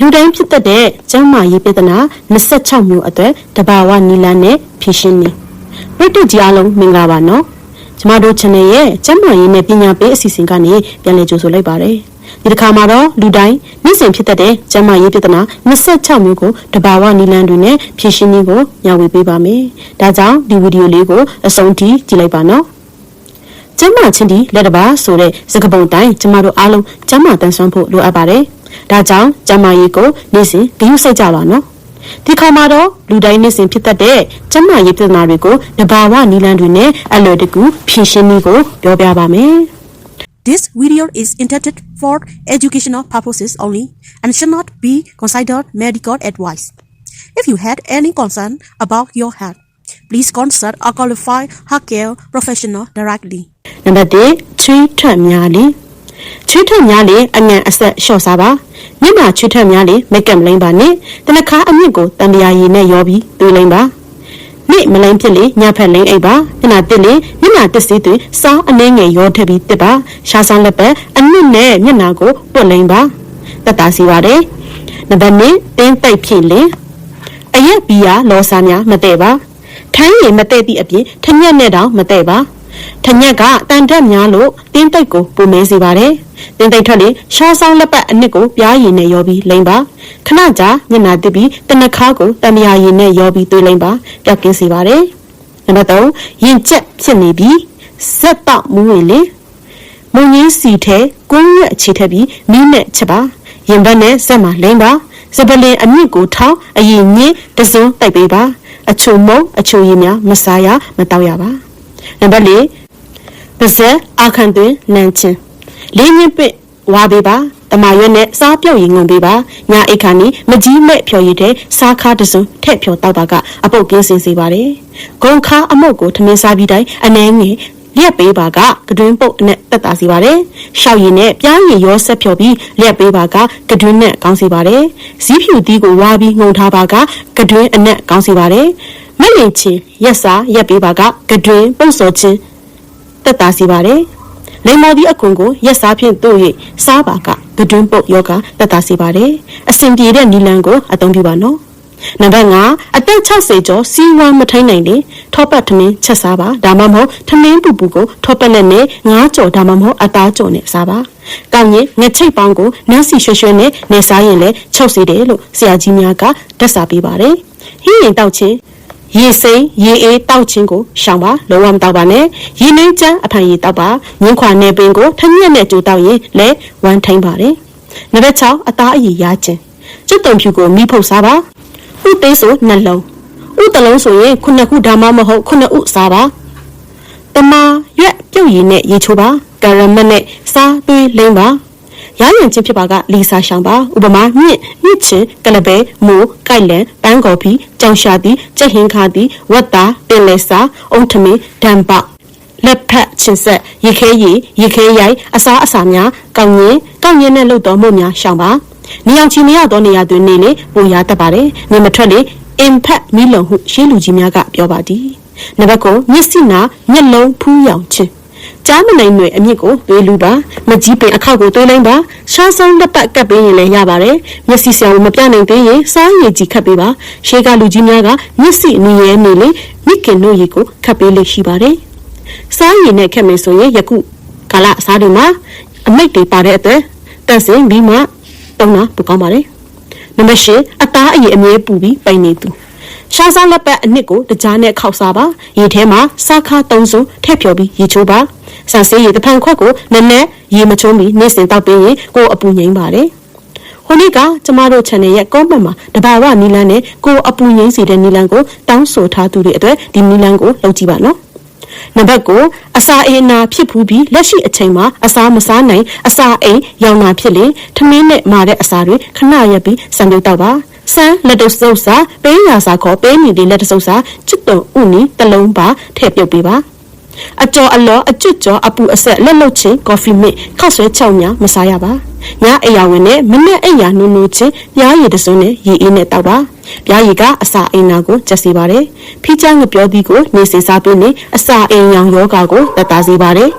လူတိုင်းဖြစ်တတ်တဲ့ကျန်းမာရေးပြဿနာ26မျိုးအတွက်တဘာဝနီလန်းနဲ့ဖြည့်ရှင်းနေပရိသတ်ကြီးအားလုံးမင်္ဂလာပါနော်ကျမတို့ channel ရဲ့ကျန်းမာရေးနဲ့ပညာပေးအစီအစဉ်ကနေပြန်လည်ကြိုဆိုလိုက်ပါတယ်ဒီတစ်ခါမှာတော့လူတိုင်းနေ့စဉ်ဖြစ်တတ်တဲ့ကျန်းမာရေးပြဿနာ26မျိုးကိုတဘာဝနီလန်းတွေနဲ့ဖြည့်ရှင်းနည်းကိုညှဝေပေးပါမယ်ဒါကြောင့်ဒီဗီဒီယိုလေးကိုအဆုံးထိကြည့်လိုက်ပါနော်ကျမ်းမာချင်းဒီလက်တပါဆိုတဲ့စကားပုံတိုင်းကျမတို့အားလုံးကျမ်းမာတန်ဆွမ်းဖို့လိုအပ်ပါတယ်။ ဒါကြောင့်ကျမ်းမာရေးကိုနေ့စဉ်ဂရုစိုက်ကြပါနော်။ဒီခါမှာတော့လူတိုင်းနေ့စဉ်ဖြစ်တတ်တဲ့ကျမ်းမာရေးပြဿနာတွေကိုတဘာဝနီလန်းတွေနဲ့အလွယ်တကူဖြေရှင်းနည်းကိုပြောပြပါမယ်။ This video is intended for educational purposes only and should not be considered medical advice. If you had any concern about your health, please consult a qualified healthcare professional directly. နံပါတ်1 ချွေးထွက်များလေချွေးထွက်များလေအငံအဆက်လျှော့စားပါမျက်နှာချွေးထွက်များလေမက်ကပ်မလိမ့်ပါနဲ့တနခါအမြင့်ကိုတံမြာရည်နဲ့ရောပြီးသွေးလိမ့်ပါနေ့မလိမ့်ဖြစ်လေညဖက်လိမ့်အိပ်ပါမျက်နှာတစ်လေမျက်နှာတစ်စီးသွင်းစားအနှဲငယ်ရောထည့်ပြီးတစ်ပါရှားဆောင်လက်ပတ်အနစ်နဲ့မျက်နှာကိုပွတ်လိမ့်ပါတက်တာစီပါတယ်နံပါတ်2တင်းတိတ်ဖြစ်လေအရက်ဘီယာလောစာများမတည့်ပါထိုင်းရည်မတည့်သည့်အပြင်ထညက်နဲ့တောင်မတည့်ပါ ထညက်ကတန်တက်များလို့တင်းတိတ်ကိုပုံမဲစေပါတယ်။တင်းတိတ်ထွက်လေရှားဆောင်လက်ပတ်အနစ်ကိုပြားရည်နဲ့ရောပြီးလိမ့်ပါ။ခဏကြာမျက်နှာတစ်ပြီးတနခါကိုတံမြာရည်နဲ့ရောပြီးသွေးလိမ့်ပါ။ပျောက်ကင်းစေပါတယ်။နံပါတ်3ရင်ကျက်ဖြစ်နေပြီးဇက်တော့မူးဝင်လေမုံကြီးစီထဲကွန်းရွက်အခြေထက်ပြီးမီးနဲ့ချက်ပါ။ရင်ဘတ်နဲ့ဇက်မှာလိမ့်ပါ။စပလင်အမြင့်ကိုထောင်းအရင်ညင်းတစုံတိုက်ပေးပါ။အချုံမုံအချုံရည်များမစားရမတောက်ရပါ။ နံပါတ်4ပါဇက်အခန့်တွင်လန့်ချင်းလေးမြင့်ပစ်ဝါပေးပါတမရွက်နဲ့စားပြုတ်ရင်ငုံပေးပါညာအိတ်ခါနီမကြီးမဲ့ဖြော်ရည်တဲ့စားခါတစုံထက်ဖြော်တောက်ပါကအပုတ်ကင်းစင်စေပါတယ်ဂုံခါအမုတ်ကိုထမင်းစားပြီးတိုင်းအနှဲငယ်လျက်ပေးပါကကတွင်ပုတ်နဲ့တက်တာစီပါတယ်ရှောက်ရည်နဲ့ပြားရည်ရောဆက်ဖြော်ပြီးလျက်ပေးပါကကတွင်နဲ့ကောင်းစီပါတယ်ဇီးဖြူသီးကိုဝါပြီးငုံထားပါကကတွင်အနက်ကောင်းစီပါတယ် မက်ရင်ချင်းရက်စားရက်ပေးပါကကတွင်ပုတ်စော်ချင်းတက်တာစီပါတယ်။လိမ္မော်ဒီအခွန်ကိုရက်စားဖြင့်တို့၍စားပါကကတွင်းပုတ်ယောဂတက်တာစီပါတယ်။အစဉ်ပြေတဲ့နီလန်ကိုအသုံးပြုပါနော်။နံပါတ်5အသက်60ကျော်စီးဝါးမထိုင်းနိုင်လေထောပတ်ထမင်းချက်စားပါဒါမှမဟုတ်ထမင်းပူပူကိုထောပတ်လက်နဲ့ငါးကြော်ဒါမှမဟုတ်အသားကြော်နဲ့စားပါ။ကောင်းရင်ငချိတ်ပေါင်းကိုနန်းစီရွှဲရွှဲနဲ့နေစားရင်လည်းချုပ်စေတယ်လို့ဆရာကြီးများကတက်စာပေးပါတယ်။ဟင်းရင်တောက်ချင်း ရေစိမ်းရေအေးတောက်ခြင်းကိုရှောင်ပါလုံးဝမတောက်ပါနဲ့ရေနှင်းချမ်းအဖန်ရေတောက်ပါငင်းခွာနေပင်ကိုထညက်နဲ့ကြိုတောက်ရင်လည်းဝမ်းထိန်ပါတယ်နံပါတ်6အသားအရည်ရခြင်းကျွတ်တုံဖြူကိုမိဖုတ်စားပါဥသေးဆိုနှလုံးဥတလုံးဆိုရင်ခုနှစ်ခုဒါမှမဟုတ်ခုနှစ်ဥစားပါတမာရွက်ပြုတ်ရည်နဲ့ရေချိုးပါကရမတ်နဲ့စားသွေးလိမ့်ပါ ရရင်ချင်းဖြစ်ပါကလီစာရှောင်းပါဥပမာမြင့်မြင့်ချင်းကလပဲမိုးကိုက်လန်ပန်းကော်ဖီကြောင်ရှာသည်ကြက်ဟင်းခါသည်ဝတ်သားပင်လေစာအုံထမင်းဒံပလက်ဖက်ချင်းဆက်ရေခဲရီရေခဲရိုက်အစားအစာများကောင်းရင်ကောင်းရင်နဲ့လှုပ်တော်မှုများရှောင်ပါနေအောင်ချီမရသောနေရာတွင်နေလေပူရတတ်ပါတယ်နေမထွက်လေအင်ဖက်မီလုံဟုရှေးလူကြီးများကပြောပါသည်နံပါတ်9မျက်စိနာမျက်လုံးဖူးရောင်ခြင်း ကြားမနိုင်တွေအမြင့်ကိုသွေးလူပါမကြီးပင်အခောက်ကိုသွေးလိုက်ပါရှားဆုံးလက်ပတ်ကပ်ပေးရင်လည်းရပါတယ်မျက်စိဆရာကိုမပြနိုင်သေးရင်စားရည်ကြီးခတ်ပေးပါရှေးကလူကြီးများကမျက်စိအနီရဲနေလေမိခင်တို့ရေကိုခတ်ပေးလို့ရှိပါတယ်စားရည်နဲ့ခက်မယ်ဆိုရင်ယခုကာလအစားတွေမှာအမိတ်တွေပါတဲ့အတွက်တက်စင်ပြီးမှတုံးတာပိုကောင်းပါတယ်နံပါတ်၈အသားအရည်အမြဲပူပြီးပိန်နေသူရှားစားလက်ပတ်အနှစ်ကိုတကြားနဲ့ခောက်စားပါရေထဲမှာစားခါသုံးစုံထည့်ဖြော်ပြီးရေချိုးပါ ဆန်ဆေးရေတစ်ဖန်ခွက်ကိုနက်နက်ရေမချုံးပြီးနေ့စဉ်တောက်ပေးရင်ကိုယ်အပူငိမ့်ပါတယ်ဟိုနေ့ကကျမတို့ channel ရဲ့ comment မှာတဘာဝနီလန်းနဲ့ကိုယ်အပူငိမ့်စေတဲ့နီလန်းကိုတောင်းဆိုထားသူတွေအတွက်ဒီနီလန်းကိုလုပ်ကြည့်ပါနော်နံပါတ်9အစာအိမ်နာဖြစ်ဖူးပြီးလက်ရှိအချိန်မှာအစာမစားနိုင်အစာအိမ်ရောင်နာဖြစ်လေထမင်းနဲ့မာတဲ့အစာတွေခဏရက်ပြီးစံပြုတ်တော့ပါဆန်းလက်တုပ်စုပ်စာပေးရာစာခေါ်ပေးမိတဲ့လက်တစုပ်စာချစ်တုံဥနီတလုံးပါထည့်ပြုတ်ပေးပါ အကျော်အလောအကျွတ်ကျော်အပူအဆက်လက်လုတ်ချင်းကော်ဖီမစ်ခောက်ဆွဲချောင်းများမစားရပါညအိယာဝင်နဲ့မနေ့အိယာနူးနူးချင်းပြားရည်တစုံနဲ့ရေအေးနဲ့တောက်ပါပြားရည်ကအစာအိမ်နာကိုကျက်စေပါတယ်ဖိချောင်းငပြောသည်ကိုနေစေစားပြီးနေအစာအိမ်ရောင်ယောဂါကိုတက်တာစေပါတယ်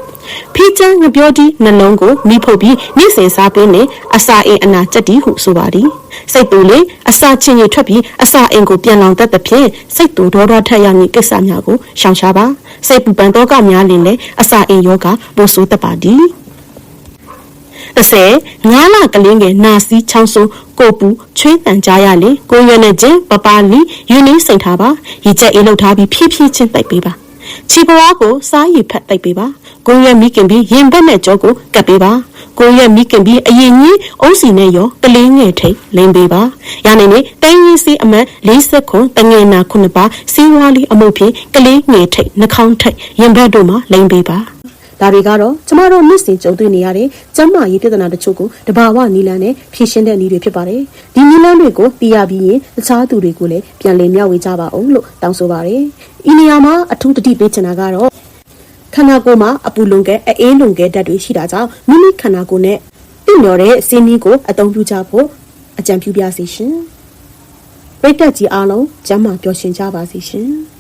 ဖီးချမ်းငပြောကြီးနှလုံးကိုမိဖုတ်ပြီးနေ့စဉ်စားပင်းနဲ့အစာအိမ်အနာချက်တီဟုဆိုပါသည်စိတ်တူလေအစာချင်းရထွက်ပြီးအစာအိမ်ကိုပြန်လောင်တတ်သဖြင့်စိတ်တူဒေါသထက်ရမည့်ကိစ္စများကိုရှောင်ရှားပါစိတ်ပူပန်တော့ကများလင်လေအစာအိမ်ယောဂပိုဆိုးတတ်ပါသည်30ငါးလကလေးငယ်နာစီချောင်းဆိုးကိုပူချွေးတန်ကြရလေကိုရွယ်နဲ့ချင်းပပလီယူနီစိန်ထားပါရေချက်အေးလောက်ထားပြီးဖြည်းဖြည်းချင်းတိုက်ပေးပါချီပွားကိုစားရည်ဖက်တိုက်ပေးပါ ကိုရွယ်မိခင်ပြီးရင်ဘက်နဲ့ကြောကိုကပ်ပေးပါကိုရွယ်မိခင်ပြီးအရင်ကြီးအုံးစီနဲ့ရောကလေးငယ်ထိတ်လင်းပေးပါရနေနေတိုင်းရင်းစီအမတ်40ခွန်တငယ်နာခုနှစ်ပါစီးဝါးလေးအမှုဖြင့်ကလေးငယ်ထိတ်နှာခေါင်းထိတ်ရင်ဘက်တို့မှာလိမ့်ပေးပါဒါတွေကတော့ကျမတို့နှစ်စဉ်ကြုံတွေ့နေရတဲ့ကျန်းမာရေးပြဿနာတချို့ကိုတဘာဝနီလန်းနဲ့ဖြေရှင်းတဲ့နည်းတွေဖြစ်ပါတယ်။ဒီနီလန်းတွေကိုသိရပြီးရင်တခြားသူတွေကိုလည်းပြန်လည်မျှဝေကြပါအောင်လို့တောင်းဆိုပါရစေ။ဤနေရာမှာအထူးတတိပေးချင်တာကတော့ ခန္ဓာကိုယ်မှာအပူလွန်ကဲအေးလွန်ကဲဓာတ်တွေရှိတာကြောင့်မိမိခန္ဓာကိုယ်နဲ့ပြည့်လျော်တဲ့စင်းနီးကိုအသုံးပြုကြဖို့အကြံပြုပါစီရှင်။ပိတ်သက်ကြီးအားလုံးကျမ်းမာပျော်ရွှင်ကြပါစီရှင်။